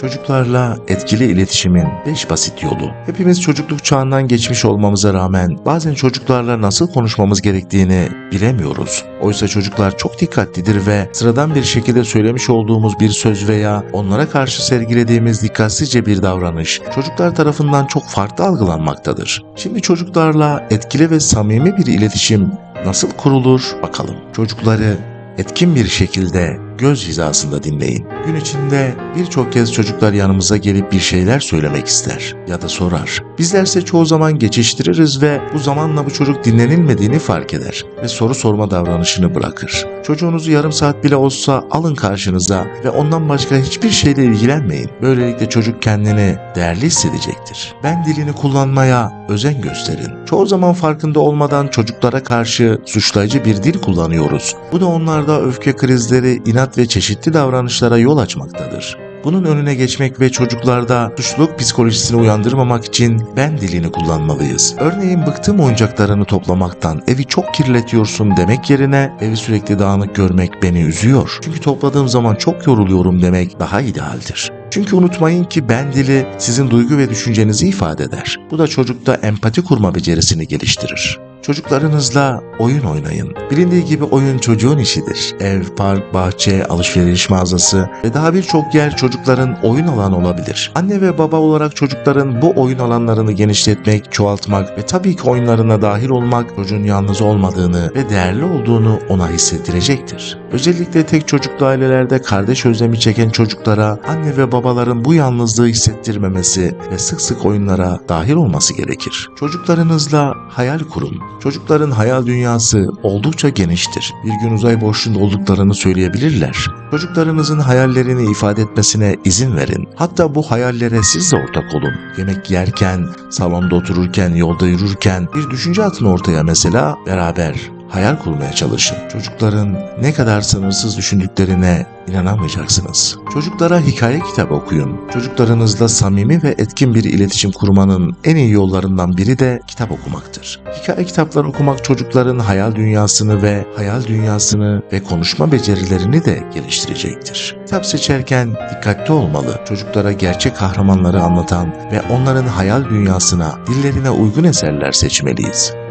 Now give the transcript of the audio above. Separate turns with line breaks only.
Çocuklarla etkili iletişimin 5 basit yolu. Hepimiz çocukluk çağından geçmiş olmamıza rağmen bazen çocuklarla nasıl konuşmamız gerektiğini bilemiyoruz. Oysa çocuklar çok dikkatlidir ve sıradan bir şekilde söylemiş olduğumuz bir söz veya onlara karşı sergilediğimiz dikkatsizce bir davranış çocuklar tarafından çok farklı algılanmaktadır. Şimdi çocuklarla etkili ve samimi bir iletişim nasıl kurulur bakalım. Çocukları etkin bir şekilde göz hizasında dinleyin. Gün içinde birçok kez çocuklar yanımıza gelip bir şeyler söylemek ister ya da sorar. Bizlerse çoğu zaman geçiştiririz ve bu zamanla bu çocuk dinlenilmediğini fark eder ve soru sorma davranışını bırakır. Çocuğunuzu yarım saat bile olsa alın karşınıza ve ondan başka hiçbir şeyle ilgilenmeyin. Böylelikle çocuk kendini değerli hissedecektir. Ben dilini kullanmaya özen gösterin. Çoğu zaman farkında olmadan çocuklara karşı suçlayıcı bir dil kullanıyoruz. Bu da onlarda öfke krizleri, inat ve çeşitli davranışlara yol açmaktadır. Bunun önüne geçmek ve çocuklarda suçluluk psikolojisini uyandırmamak için ben dilini kullanmalıyız. Örneğin bıktım oyuncaklarını toplamaktan evi çok kirletiyorsun demek yerine evi sürekli dağınık görmek beni üzüyor. Çünkü topladığım zaman çok yoruluyorum demek daha idealdir. Çünkü unutmayın ki ben dili sizin duygu ve düşüncenizi ifade eder. Bu da çocukta empati kurma becerisini geliştirir. Çocuklarınızla oyun oynayın. Bilindiği gibi oyun çocuğun işidir. Ev, park, bahçe, alışveriş mağazası ve daha birçok yer çocukların oyun alanı olabilir. Anne ve baba olarak çocukların bu oyun alanlarını genişletmek, çoğaltmak ve tabii ki oyunlarına dahil olmak çocuğun yalnız olmadığını ve değerli olduğunu ona hissettirecektir. Özellikle tek çocuklu ailelerde kardeş özlemi çeken çocuklara anne ve babaların bu yalnızlığı hissettirmemesi ve sık sık oyunlara dahil olması gerekir. Çocuklarınızla hayal kurun. Çocukların hayal dünyası oldukça geniştir. Bir gün uzay boşluğunda olduklarını söyleyebilirler. Çocuklarınızın hayallerini ifade etmesine izin verin. Hatta bu hayallere siz de ortak olun. Yemek yerken, salonda otururken, yolda yürürken bir düşünce atın ortaya mesela beraber hayal kurmaya çalışın. Çocukların ne kadar sınırsız düşündüklerine inanamayacaksınız. Çocuklara hikaye kitabı okuyun. Çocuklarınızla samimi ve etkin bir iletişim kurmanın en iyi yollarından biri de kitap okumaktır. Hikaye kitapları okumak çocukların hayal dünyasını ve hayal dünyasını ve konuşma becerilerini de geliştirecektir. Kitap seçerken dikkatli olmalı. Çocuklara gerçek kahramanları anlatan ve onların hayal dünyasına, dillerine uygun eserler seçmeliyiz.